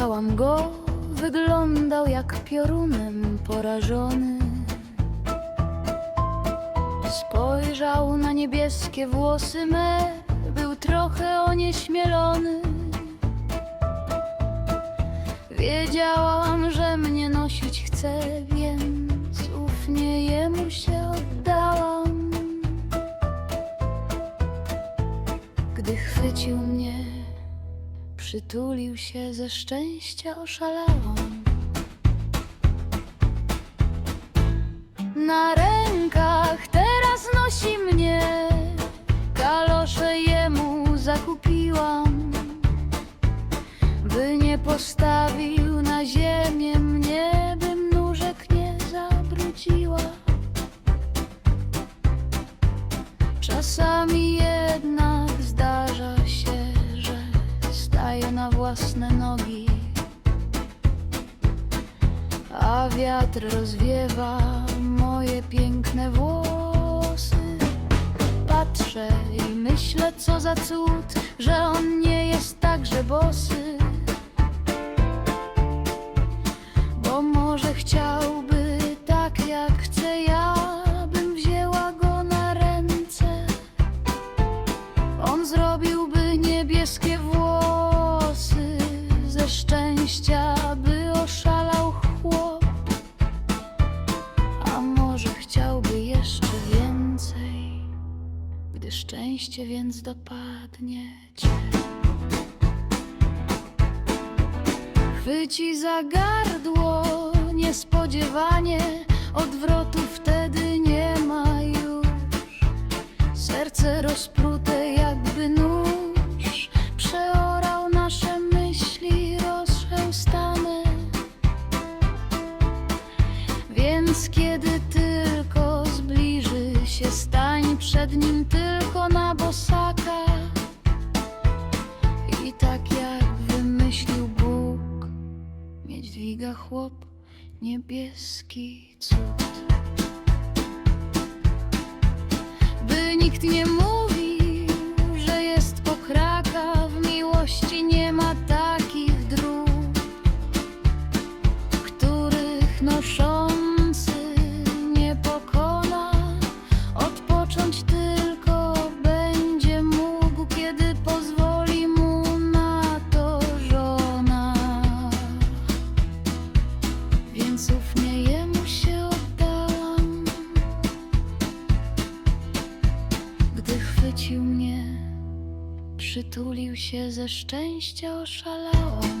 Spotkałam go, wyglądał jak piorunem porażony. Spojrzał na niebieskie włosy me, był trochę onieśmielony. Wiedziałam, że mnie nosić chce, więc ufnie jemu się oddałam. Gdy chwycił mnie, przytulił się ze szczęścia oszalałam. Na rękach teraz nosi mnie, kalosze jemu zakupiłam, by nie postawił na ziemię mnie, bym nóżek nie zabrudziła. Czasami jednak własne nogi, a wiatr rozwiewa moje piękne włosy. Patrzę i myślę, co za cud, że on nie jest także bosy. Gdy szczęście więc dopadnie cię. Chwyci za gardło niespodziewanie, odwrotu wtedy nie ma już. Serce rozprute jakby nóż Przeorał nasze myśli rozchełstane Więc kiedy przed nim tylko na bosaka. I tak jak wymyślił Bóg Mieć dźwiga chłop niebieski cud. By nikt nie mówił, że jest pokraka, w miłości nie ma takich dróg, których noszący Więc ufnie jemu się oddałam. Gdy chwycił mnie, przytulił się ze szczęścia oszalałam.